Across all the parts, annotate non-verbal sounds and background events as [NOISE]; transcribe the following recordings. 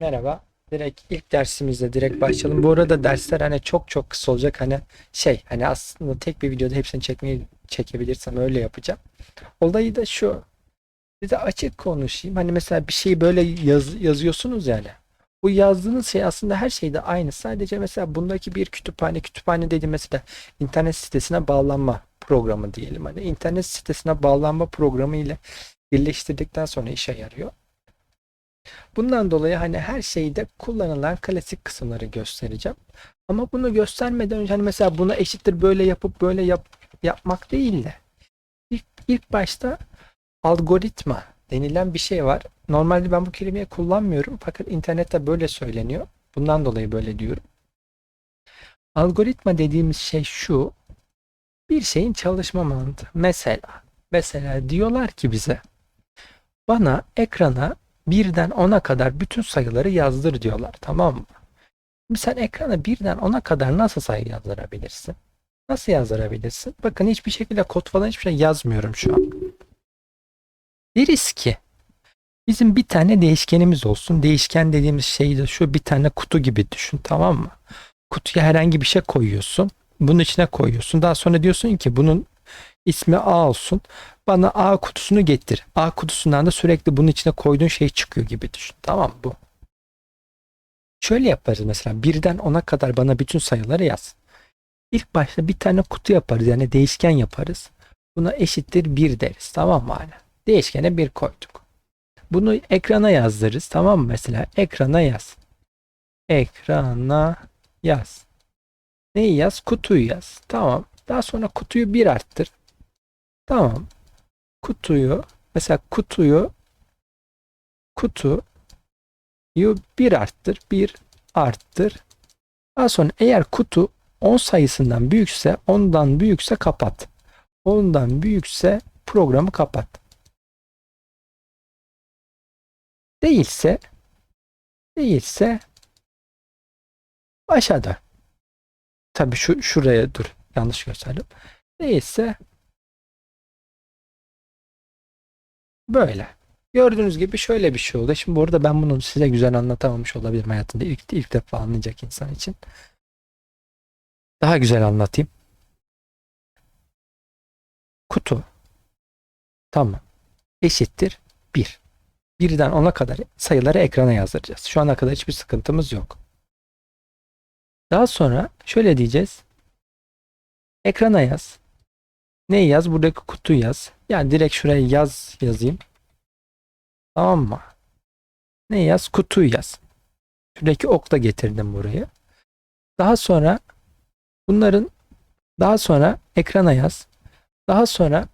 Merhaba. Direkt ilk dersimizde direkt başlayalım. Bu arada dersler hani çok çok kısa olacak. Hani şey hani aslında tek bir videoda hepsini çekmeyi çekebilirsem öyle yapacağım. Olayı da şu. Size açık konuşayım. Hani mesela bir şeyi böyle yaz, yazıyorsunuz yani. Bu yazdığınız şey aslında her şeyde aynı. Sadece mesela bundaki bir kütüphane, kütüphane dediğim mesela internet sitesine bağlanma programı diyelim. Hani internet sitesine bağlanma programı ile birleştirdikten sonra işe yarıyor. Bundan dolayı hani her şeyde kullanılan klasik kısımları göstereceğim. Ama bunu göstermeden önce hani mesela buna eşittir böyle yapıp böyle yap, yapmak değil de ilk, ilk başta algoritma denilen bir şey var. Normalde ben bu kelimeyi kullanmıyorum fakat internette böyle söyleniyor. Bundan dolayı böyle diyorum. Algoritma dediğimiz şey şu. Bir şeyin çalışma mantığı. Mesela mesela diyorlar ki bize bana ekrana birden 10'a kadar bütün sayıları yazdır diyorlar. Tamam mı? Şimdi sen ekrana birden 10'a kadar nasıl sayı yazdırabilirsin? Nasıl yazdırabilirsin? Bakın hiçbir şekilde kod falan hiçbir şey yazmıyorum şu an. Deriz ki bizim bir tane değişkenimiz olsun. Değişken dediğimiz şey de şu bir tane kutu gibi düşün tamam mı? Kutuya herhangi bir şey koyuyorsun. Bunun içine koyuyorsun. Daha sonra diyorsun ki bunun ismi A olsun. Bana A kutusunu getir. A kutusundan da sürekli bunun içine koyduğun şey çıkıyor gibi düşün. Tamam bu? Şöyle yaparız mesela birden 10'a kadar bana bütün sayıları yaz. İlk başta bir tane kutu yaparız yani değişken yaparız. Buna eşittir 1 deriz tamam mı hala? Değişkene 1 koyduk. Bunu ekrana yazdırırız tamam mı? Mesela ekrana yaz. Ekrana yaz. Neyi yaz? Kutuyu yaz. Tamam. Daha sonra kutuyu 1 arttır. Tamam. Kutuyu mesela kutuyu kutuyu bir arttır. Bir arttır. Daha sonra eğer kutu 10 sayısından büyükse ondan büyükse kapat. Ondan büyükse programı kapat. Değilse değilse aşağıda. Tabii şu şuraya dur. Yanlış gösterdim. Değilse Böyle. Gördüğünüz gibi şöyle bir şey oldu. Şimdi bu arada ben bunu size güzel anlatamamış olabilirim hayatımda. ilk ilk defa anlayacak insan için. Daha güzel anlatayım. Kutu. Tamam. Eşittir 1. Birden 10'a kadar sayıları ekrana yazdıracağız. Şu ana kadar hiçbir sıkıntımız yok. Daha sonra şöyle diyeceğiz. Ekrana yaz. Ne yaz? Buradaki kutu yaz. Yani direkt şuraya yaz yazayım. Tamam mı? Ne yaz? Kutuyu yaz. Şuradaki ok da getirdim buraya. Daha sonra bunların daha sonra ekrana yaz. Daha sonra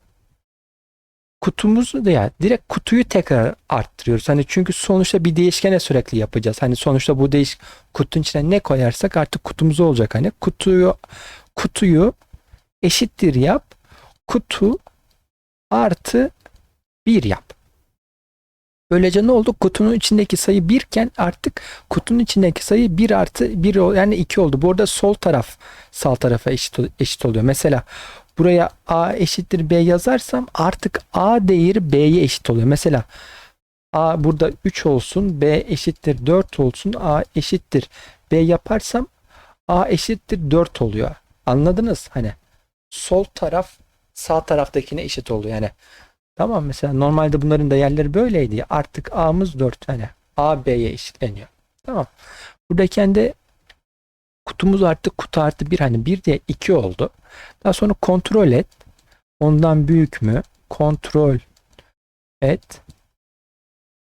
kutumuzu da yani direkt kutuyu tekrar arttırıyoruz. Hani çünkü sonuçta bir değişkene sürekli yapacağız. Hani sonuçta bu değiş kutunun içine ne koyarsak artık kutumuz olacak. Hani kutuyu kutuyu eşittir yap. Kutu artı 1 yap. Böylece ne oldu? Kutunun içindeki sayı 1 iken artık kutunun içindeki sayı 1 artı 1 yani 2 oldu. Bu arada sol taraf sağ tarafa eşit, eşit oluyor. Mesela buraya A eşittir B yazarsam artık A değeri B'ye eşit oluyor. Mesela A burada 3 olsun, B eşittir 4 olsun, A eşittir B yaparsam A eşittir 4 oluyor. Anladınız? Hani sol taraf sağ taraftakine eşit oluyor. Yani tamam mesela normalde bunların değerleri böyleydi. ya, Artık A'mız 4 hani A B'ye eşitleniyor. Tamam. Buradayken de kutumuz artık kutu artı 1 hani 1 diye 2 oldu. Daha sonra kontrol et. Ondan büyük mü? Kontrol et.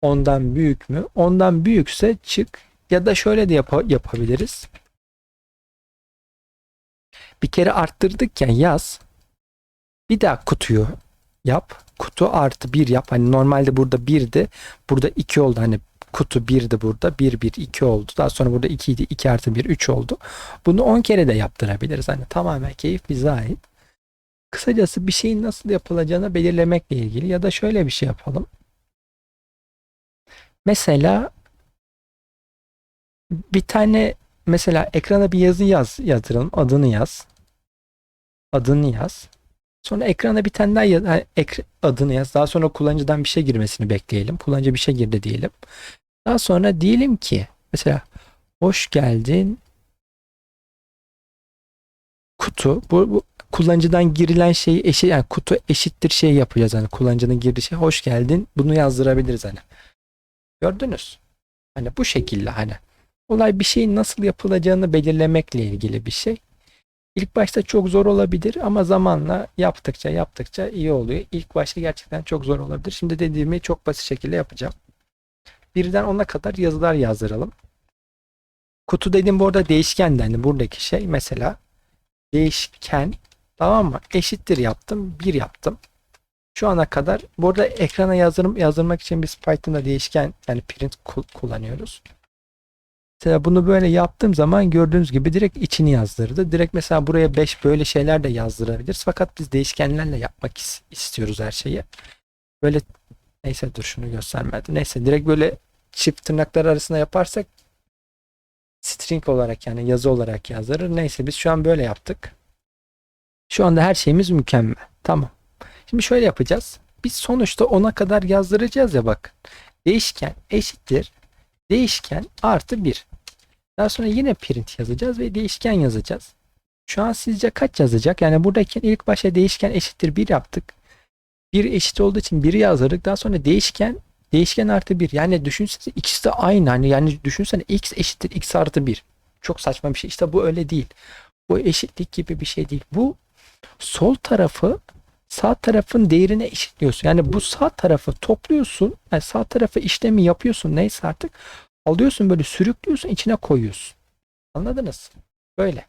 Ondan büyük mü? Ondan büyükse çık. Ya da şöyle de yap yapabiliriz. Bir kere arttırdıkken yaz. Bir daha kutuyu yap. Kutu artı 1 yap. Hani normalde burada 1'di. Burada 2 oldu. Hani kutu 1'di burada. 1 1 2 oldu. Daha sonra burada 2 idi. 2 artı 1 3 oldu. Bunu 10 kere de yaptırabiliriz. Hani tamamen keyif bize ait. Kısacası bir şeyin nasıl yapılacağını belirlemekle ilgili ya da şöyle bir şey yapalım. Mesela bir tane mesela ekrana bir yazı yaz yatıralım. Adını yaz. Adını yaz. Sonra ekrana bir tane adını yaz. Daha sonra kullanıcıdan bir şey girmesini bekleyelim. Kullanıcı bir şey girdi diyelim. Daha sonra diyelim ki mesela hoş geldin kutu bu, bu kullanıcıdan girilen şeyi eşit yani kutu eşittir şey yapacağız hani kullanıcının girdiği şey hoş geldin bunu yazdırabiliriz hani. Gördünüz. Hani bu şekilde hani olay bir şeyin nasıl yapılacağını belirlemekle ilgili bir şey. İlk başta çok zor olabilir ama zamanla yaptıkça yaptıkça iyi oluyor. İlk başta gerçekten çok zor olabilir. Şimdi dediğimi çok basit şekilde yapacağım. Birden ona kadar yazılar yazdıralım. Kutu dediğim bu arada değişken yani buradaki şey mesela değişken tamam mı? Eşittir yaptım. bir yaptım. Şu ana kadar burada ekrana yazdırım, yazdırmak için biz Python'da değişken yani print ku- kullanıyoruz. Mesela bunu böyle yaptığım zaman gördüğünüz gibi direkt içini yazdırdı. Direkt mesela buraya 5 böyle şeyler de yazdırabiliriz. Fakat biz değişkenlerle yapmak is- istiyoruz her şeyi. Böyle neyse dur şunu göstermedi. Neyse direkt böyle çift tırnaklar arasında yaparsak string olarak yani yazı olarak yazdırır. Neyse biz şu an böyle yaptık. Şu anda her şeyimiz mükemmel. Tamam. Şimdi şöyle yapacağız. Biz sonuçta ona kadar yazdıracağız ya bak. Değişken eşittir. Değişken artı 1. Daha sonra yine print yazacağız ve değişken yazacağız. Şu an sizce kaç yazacak? Yani buradaki ilk başta değişken eşittir 1 yaptık. 1 eşit olduğu için 1'i yazdırdık. Daha sonra değişken değişken artı 1. Yani düşünsene ikisi de aynı. Hani yani düşünsene x eşittir x artı 1. Çok saçma bir şey. İşte bu öyle değil. Bu eşitlik gibi bir şey değil. Bu sol tarafı sağ tarafın değerine eşitliyorsun. Yani bu sağ tarafı topluyorsun. Yani sağ tarafı işlemi yapıyorsun. Neyse artık. Alıyorsun böyle sürüklüyorsun içine koyuyorsun. Anladınız? Böyle.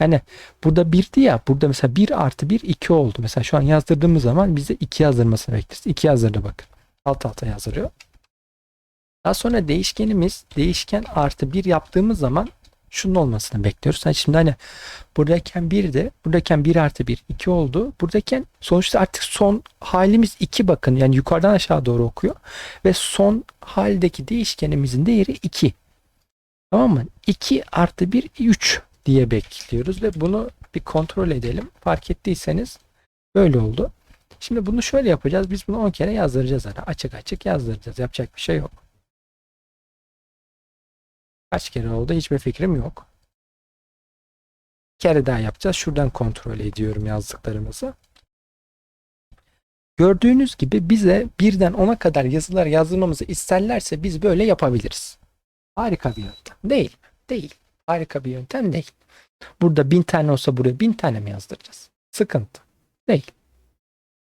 Yani burada birdi ya. Burada mesela 1 artı 1 2 oldu. Mesela şu an yazdırdığımız zaman bize 2 yazdırmasını bekleriz. 2 yazdırdı bakın. Alt alta yazdırıyor. Daha sonra değişkenimiz değişken artı 1 yaptığımız zaman şunun olmasını bekliyoruz. Yani şimdi hani buradayken 1 de buradayken 1 artı 1 2 oldu. Buradayken sonuçta artık son halimiz 2 bakın. Yani yukarıdan aşağı doğru okuyor. Ve son haldeki değişkenimizin değeri 2. Tamam mı? 2 artı 1 3 diye bekliyoruz ve bunu bir kontrol edelim. Fark ettiyseniz böyle oldu. Şimdi bunu şöyle yapacağız. Biz bunu 10 kere yazdıracağız. Hani açık açık yazdıracağız. Yapacak bir şey yok. Kaç kere oldu hiçbir fikrim yok. Bir kere daha yapacağız. Şuradan kontrol ediyorum yazdıklarımızı. Gördüğünüz gibi bize birden 10'a kadar yazılar yazdırmamızı isterlerse biz böyle yapabiliriz. Harika bir yöntem. Değil. Değil. Harika bir yöntem değil. Burada bin tane olsa buraya bin tane mi yazdıracağız? Sıkıntı. Değil.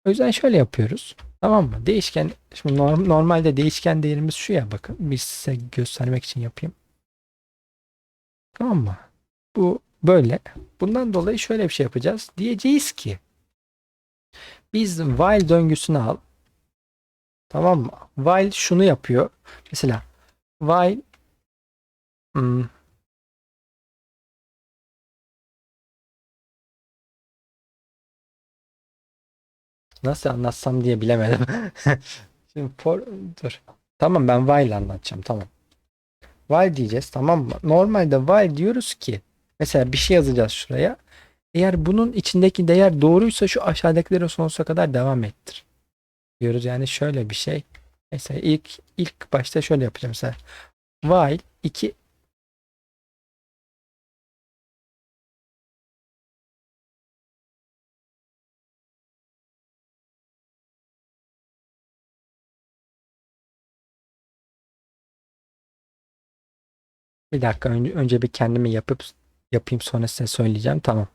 O yüzden şöyle yapıyoruz. Tamam mı? Değişken, şimdi norm- normalde değişken değerimiz şu ya bakın. Bir size göstermek için yapayım. Tamam mı? Bu böyle. Bundan dolayı şöyle bir şey yapacağız. Diyeceğiz ki biz while döngüsünü al. Tamam mı? While şunu yapıyor. Mesela while hmm, nasıl anlatsam diye bilemedim. [LAUGHS] Şimdi for, dur. Tamam ben while anlatacağım. Tamam. While diyeceğiz tamam mı? Normalde while diyoruz ki mesela bir şey yazacağız şuraya. Eğer bunun içindeki değer doğruysa şu aşağıdakileri sonsuza kadar devam ettir. Diyoruz yani şöyle bir şey. Mesela ilk ilk başta şöyle yapacağım mesela. While 2 Bir dakika önce, önce bir kendimi yapıp yapayım sonra size söyleyeceğim. Tamam.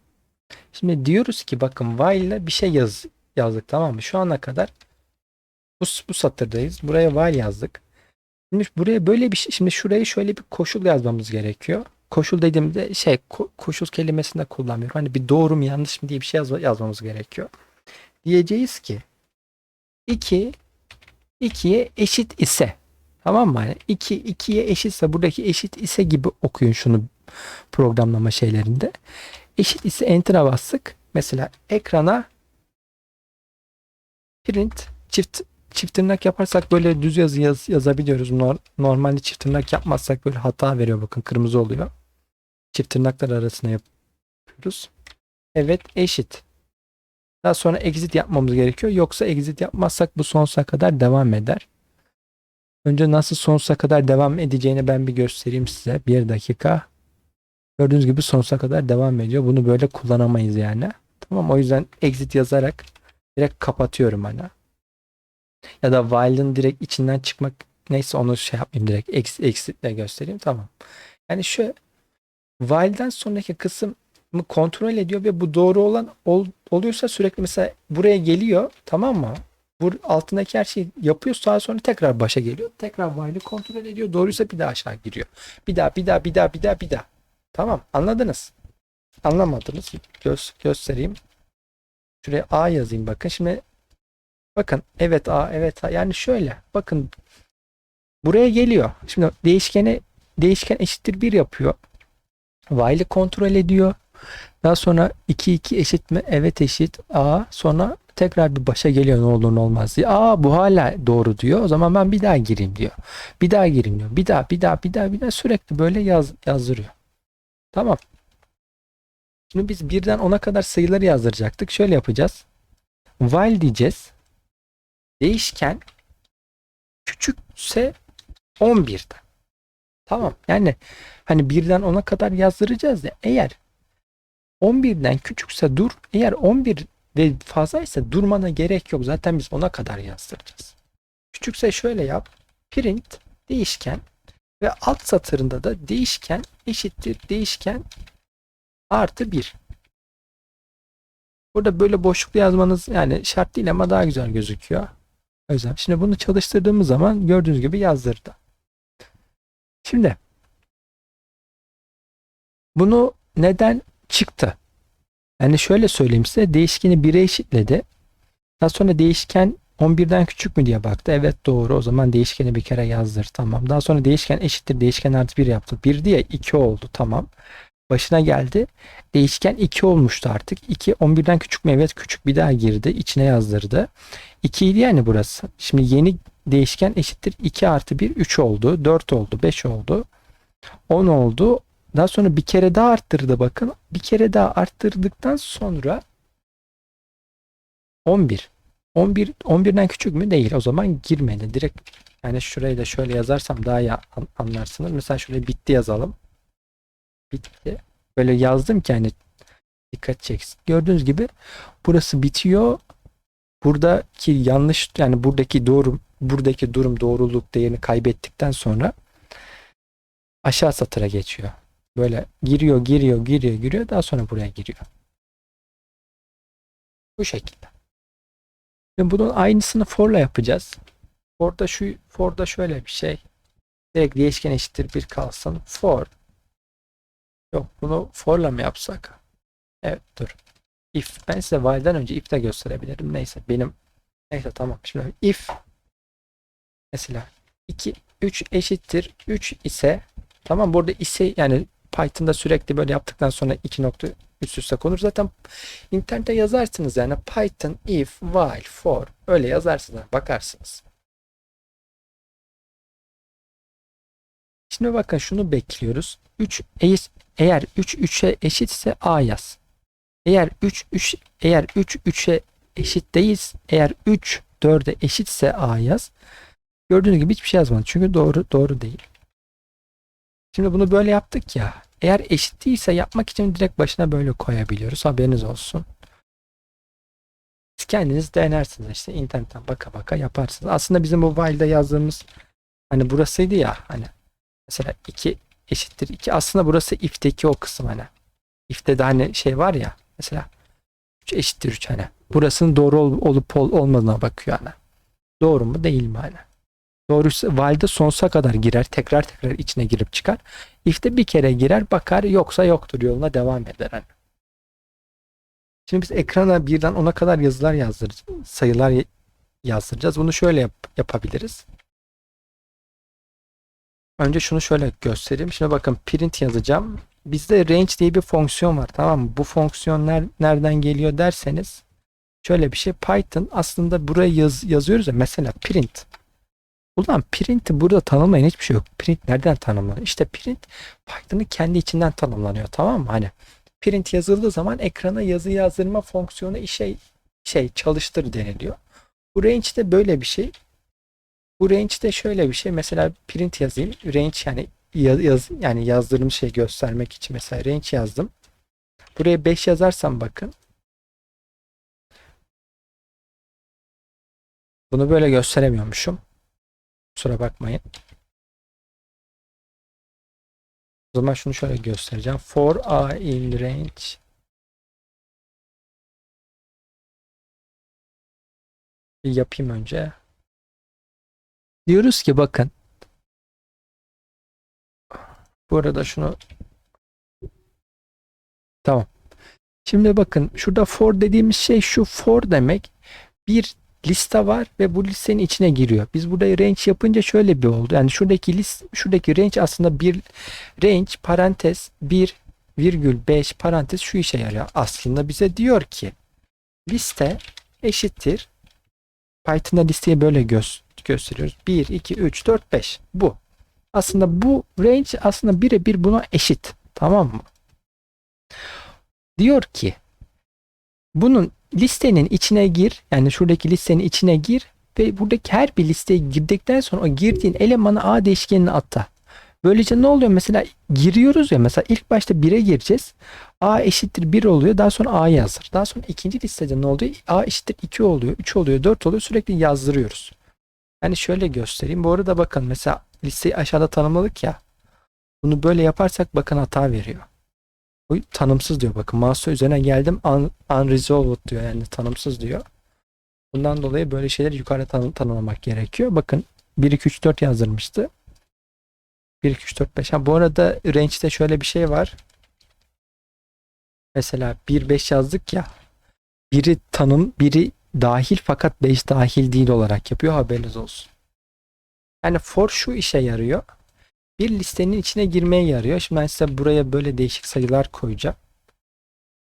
Şimdi diyoruz ki bakın while ile bir şey yaz, yazdık tamam mı? Şu ana kadar bu, bu satırdayız. Buraya while yazdık. Şimdi buraya böyle bir şey, şimdi şuraya şöyle bir koşul yazmamız gerekiyor. Koşul dediğimde şey ko- koşul kelimesini de kullanmıyorum. Hani bir doğru mu yanlış mı diye bir şey yazma, yazmamız gerekiyor. Diyeceğiz ki 2 2'ye eşit ise tamam mı? Yani 2 2'ye eşitse buradaki eşit ise gibi okuyun şunu programlama şeylerinde. Eşit ise enter'a bastık. Mesela ekrana print çift çift tırnak yaparsak böyle düz yazı yaz, yazabiliyoruz. Nor- normalde çift tırnak yapmazsak böyle hata veriyor bakın kırmızı oluyor. Çift tırnaklar arasına yapıyoruz. Evet eşit. Daha sonra exit yapmamız gerekiyor. Yoksa exit yapmazsak bu sonsuza kadar devam eder. Önce nasıl sonsuza kadar devam edeceğini ben bir göstereyim size. Bir dakika. Gördüğünüz gibi sonsuza kadar devam ediyor. Bunu böyle kullanamayız yani. Tamam o yüzden exit yazarak direkt kapatıyorum hani. Ya da while'ın direkt içinden çıkmak neyse onu şey yapmayayım direkt ex, exitle göstereyim tamam. Yani şu while'den sonraki kısmı kontrol ediyor ve bu doğru olan ol- oluyorsa sürekli mesela buraya geliyor tamam mı? Bu altındaki her şeyi yapıyor daha sonra tekrar başa geliyor. Tekrar while'ı kontrol ediyor. Doğruysa bir daha aşağı giriyor. Bir daha bir daha bir daha bir daha bir daha. Tamam anladınız. Anlamadınız. Göz, göstereyim. Şuraya A yazayım bakın. Şimdi bakın evet A evet A. Yani şöyle bakın buraya geliyor. Şimdi değişkeni değişken eşittir 1 yapıyor. While'ı kontrol ediyor. Daha sonra 2 2 eşit mi? Evet eşit. A sonra tekrar bir başa geliyor ne olur ne olmaz diye. Aa bu hala doğru diyor. O zaman ben bir daha gireyim diyor. Bir daha gireyim diyor. Bir daha bir daha bir daha bir daha sürekli böyle yaz, yazdırıyor. Tamam. Şimdi biz birden 10'a kadar sayıları yazdıracaktık. Şöyle yapacağız. While diyeceğiz. Değişken küçükse 11'den. Tamam. Yani hani birden 10'a kadar yazdıracağız ya. Eğer 11'den küçükse dur. Eğer 11 ve fazlaysa durmana gerek yok. Zaten biz 10'a kadar yazdıracağız. Küçükse şöyle yap. Print değişken ve alt satırında da değişken eşittir değişken artı 1. Burada böyle boşluklu yazmanız yani şart değil ama daha güzel gözüküyor. Yüzden şimdi bunu çalıştırdığımız zaman gördüğünüz gibi yazdırdı. Şimdi bunu neden çıktı? Yani şöyle söyleyeyim size değişkeni 1'e eşitledi. Daha sonra değişken 11'den küçük mü diye baktı. Evet doğru. O zaman değişkeni bir kere yazdır. Tamam. Daha sonra değişken eşittir. Değişken artı 1 yaptı. 1 diye 2 oldu. Tamam. Başına geldi. Değişken 2 olmuştu artık. 2 11'den küçük mü? Evet küçük. Bir daha girdi. içine yazdırdı. 2 idi yani burası. Şimdi yeni değişken eşittir. 2 artı 1 3 oldu. 4 oldu. 5 oldu. 10 oldu. Daha sonra bir kere daha arttırdı bakın. Bir kere daha arttırdıktan sonra 11. 11 11'den küçük mü? Değil. O zaman girmedi. Direkt yani şurayı da şöyle yazarsam daha iyi an- anlarsınız. Mesela şuraya bitti yazalım. Bitti. Böyle yazdım ki hani dikkat çeksin. Gördüğünüz gibi burası bitiyor. Buradaki yanlış yani buradaki doğru buradaki durum doğruluk değerini kaybettikten sonra aşağı satıra geçiyor. Böyle giriyor, giriyor, giriyor, giriyor. Daha sonra buraya giriyor. Bu şekilde. Ve bunun aynısını for'la yapacağız. For'da şu for'da şöyle bir şey. Direkt değişken eşittir bir kalsın. For. Yok bunu for'la mı yapsak? Evet dur. If. Ben size while'den önce if de gösterebilirim. Neyse benim neyse tamam. Şimdi if mesela 2 3 eşittir 3 ise tamam burada ise yani Python'da sürekli böyle yaptıktan sonra iki nokta üst üste konur. Zaten internette yazarsınız yani Python if while for öyle yazarsınız bakarsınız. Şimdi bakın şunu bekliyoruz. 3 eğer 3 3'e eşitse A yaz. Eğer 3 3 eğer 3 3'e eşit değiliz. Eğer 3 4'e eşitse A yaz. Gördüğünüz gibi hiçbir şey yazmadı. Çünkü doğru doğru değil. Şimdi bunu böyle yaptık ya. Eğer eşit değilse yapmak için direkt başına böyle koyabiliyoruz. Haberiniz olsun. Siz kendiniz denersiniz işte internetten baka baka yaparsınız. Aslında bizim bu while'da yazdığımız hani burasıydı ya hani mesela 2 eşittir 2 aslında burası if'teki o kısım hani. If'te de hani şey var ya mesela 3 eşittir 3 hani. Burasının doğru ol- olup ol- olmadığına bakıyor hani. Doğru mu değil mi hani. Doğrusu valide sonsuza kadar girer. Tekrar tekrar içine girip çıkar. If'te bir kere girer bakar yoksa yoktur yoluna devam eder. Hani. Şimdi biz ekrana birden ona kadar yazılar yazdıracağız. Sayılar yazdıracağız. Bunu şöyle yap- yapabiliriz. Önce şunu şöyle göstereyim. Şimdi bakın print yazacağım. Bizde range diye bir fonksiyon var. Tamam mı? Bu fonksiyon ner- nereden geliyor derseniz şöyle bir şey. Python aslında buraya yaz- yazıyoruz ya mesela print. Ulan print'i burada tanımlayan hiçbir şey yok. Print nereden tanımlanıyor? İşte print Python'ın kendi içinden tanımlanıyor tamam mı? Hani print yazıldığı zaman ekrana yazı yazdırma fonksiyonu işe şey çalıştır deniliyor. Bu range de böyle bir şey. Bu range de şöyle bir şey. Mesela print yazayım. Range yani ya- yaz, yani yazdığım şey göstermek için mesela range yazdım. Buraya 5 yazarsam bakın. Bunu böyle gösteremiyormuşum. Kusura bakmayın. O zaman şunu şöyle göstereceğim. For a in range bir yapayım önce. Diyoruz ki bakın. Bu arada şunu Tamam. Şimdi bakın şurada for dediğimiz şey şu for demek bir liste var ve bu listenin içine giriyor. Biz burada range yapınca şöyle bir oldu. Yani şuradaki list şuradaki range aslında bir range parantez 1 virgül 5 parantez şu işe yarıyor. Aslında bize diyor ki liste eşittir Python'da listeyi böyle gö- gösteriyoruz. 1, 2, 3, 4, 5. Bu. Aslında bu range aslında birebir buna eşit. Tamam mı? Diyor ki bunun listenin içine gir. Yani şuradaki listenin içine gir ve buradaki her bir listeye girdikten sonra o girdiğin elemanı A değişkenine atta. Böylece ne oluyor? Mesela giriyoruz ya mesela ilk başta 1'e gireceğiz. A eşittir 1 oluyor. Daha sonra A yazdır. Daha sonra ikinci listede ne oluyor? A eşittir 2 oluyor. 3 oluyor. 4 oluyor. Sürekli yazdırıyoruz. Yani şöyle göstereyim. Bu arada bakın mesela listeyi aşağıda tanımladık ya. Bunu böyle yaparsak bakın hata veriyor. Bu tanımsız diyor. Bakın mouse üzerine geldim un, unresolved diyor. Yani tanımsız diyor. Bundan dolayı böyle şeyleri yukarıda tanı- tanımlamak gerekiyor. Bakın 1, 2, 3, 4 yazdırmıştı. 1, 2, 3, 4, 5. Ha, bu arada range'de şöyle bir şey var. Mesela 1, 5 yazdık ya. Biri tanım, biri dahil fakat 5 dahil değil olarak yapıyor. Haberiniz olsun. Yani for şu işe yarıyor. Bir listenin içine girmeye yarıyor. Şimdi ben size buraya böyle değişik sayılar koyacağım.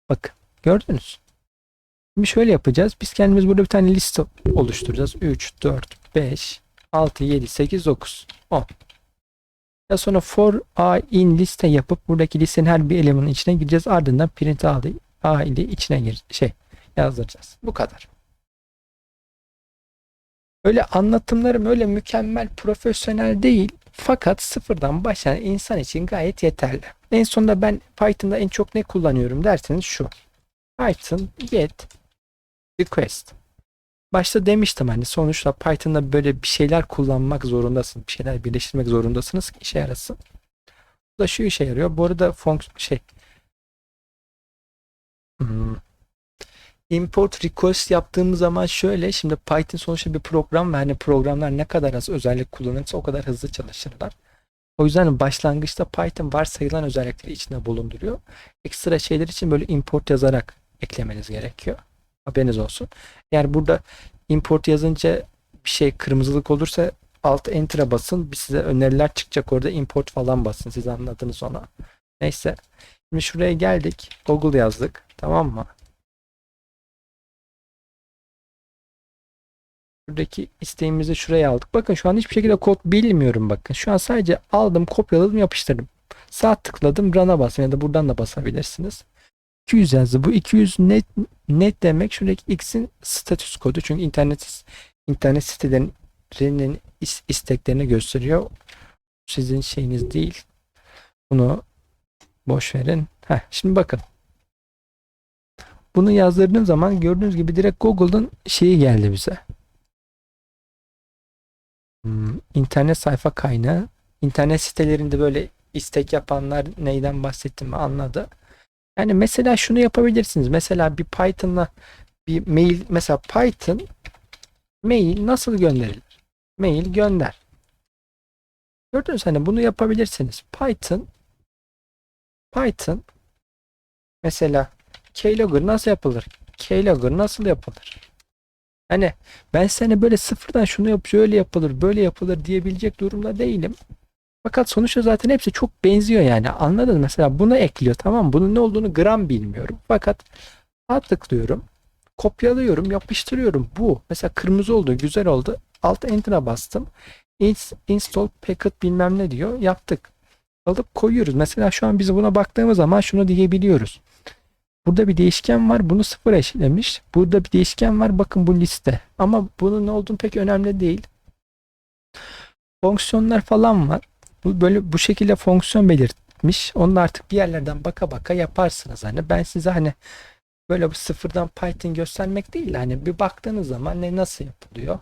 Bakın gördünüz. Şimdi şöyle yapacağız. Biz kendimiz burada bir tane liste oluşturacağız. 3, 4, 5, 6, 7, 8, 9, 10. Daha sonra for a in liste yapıp buradaki listenin her bir elemanın içine gireceğiz. Ardından print a, a ile içine gir şey yazdıracağız. Bu kadar. Öyle anlatımlarım öyle mükemmel, profesyonel değil. Fakat sıfırdan başlayan insan için gayet yeterli. En sonunda ben Python'da en çok ne kullanıyorum derseniz şu. Python get request. Başta demiştim hani sonuçta Python'da böyle bir şeyler kullanmak zorundasın. Bir şeyler birleştirmek zorundasınız ki işe yarasın. Bu da şu işe yarıyor. Bu arada fonksiyon şey hmm, import request yaptığımız zaman şöyle şimdi Python sonuçta bir program ve hani programlar ne kadar az özellik kullanırsa o kadar hızlı çalışırlar. O yüzden başlangıçta Python varsayılan özellikleri içinde bulunduruyor. Ekstra şeyler için böyle import yazarak eklemeniz gerekiyor. Haberiniz olsun. Eğer burada import yazınca bir şey kırmızılık olursa alt enter'a basın. Bir size öneriler çıkacak orada import falan basın. Siz anladınız ona. Neyse. Şimdi şuraya geldik. Google yazdık. Tamam mı? Şuradaki isteğimizi şuraya aldık. Bakın şu an hiçbir şekilde kod bilmiyorum bakın. Şu an sadece aldım, kopyaladım, yapıştırdım. Sağ tıkladım, run'a bastım ya da buradan da basabilirsiniz. 200 yazdı. Bu 200 net net demek şuradaki x'in status kodu. Çünkü internet internet sitelerinin is- isteklerini gösteriyor. Sizin şeyiniz değil. Bunu boş verin. Heh, şimdi bakın. Bunu yazdırdığım zaman gördüğünüz gibi direkt Google'ın şeyi geldi bize. Hmm, internet sayfa kaynağı. İnternet sitelerinde böyle istek yapanlar neyden bahsettiğimi anladı. Yani mesela şunu yapabilirsiniz. Mesela bir Python'la bir mail mesela Python mail nasıl gönderilir? Mail gönder. Gördünüz hani bunu yapabilirsiniz. Python Python mesela keylogger nasıl yapılır? Keylogger nasıl yapılır? Hani ben sana böyle sıfırdan şunu yap, şöyle yapılır, böyle yapılır diyebilecek durumda değilim. Fakat sonuçta zaten hepsi çok benziyor yani. Anladın? Mesela bunu ekliyor tamam mı? Bunun ne olduğunu gram bilmiyorum. Fakat sağ tıklıyorum. Kopyalıyorum, yapıştırıyorum. Bu. Mesela kırmızı oldu, güzel oldu. Alt enter'a bastım. Ins- Install packet bilmem ne diyor. Yaptık. Alıp koyuyoruz. Mesela şu an biz buna baktığımız zaman şunu diyebiliyoruz. Burada bir değişken var. Bunu sıfır eşlemiş. Burada bir değişken var. Bakın bu liste. Ama bunun ne olduğunu pek önemli değil. Fonksiyonlar falan var. Bu böyle bu şekilde fonksiyon belirtmiş. Onu artık bir yerlerden baka baka yaparsınız. Hani ben size hani böyle bu sıfırdan Python göstermek değil hani bir baktığınız zaman ne nasıl yapılıyor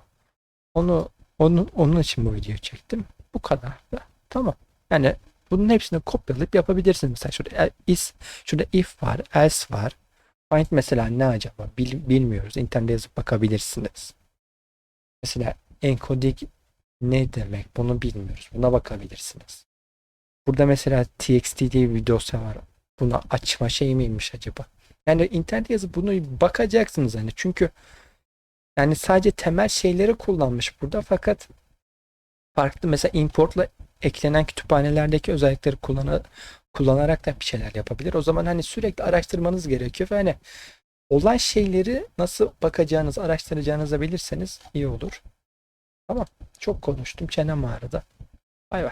onu onu onun için bu videoyu çektim bu kadar da tamam yani bunun hepsini kopyalayıp yapabilirsiniz. Mesela şurada is şurada if var else var. Find mesela ne acaba? Bil- bilmiyoruz. İnternette yazıp bakabilirsiniz. Mesela encoding ne demek? Bunu bilmiyoruz. Buna bakabilirsiniz. Burada mesela txt diye bir dosya var. Bunu açma şey miymiş acaba? Yani internet yazıp bunu bakacaksınız hani. Çünkü yani sadece temel şeyleri kullanmış burada fakat farklı. Mesela importla eklenen kütüphanelerdeki özellikleri kullana, kullanarak da bir şeyler yapabilir. O zaman hani sürekli araştırmanız gerekiyor ve hani olan şeyleri nasıl bakacağınız, araştıracağınızı bilirseniz iyi olur. Tamam. Çok konuştum. Çenem ağrıdı. Bay bay.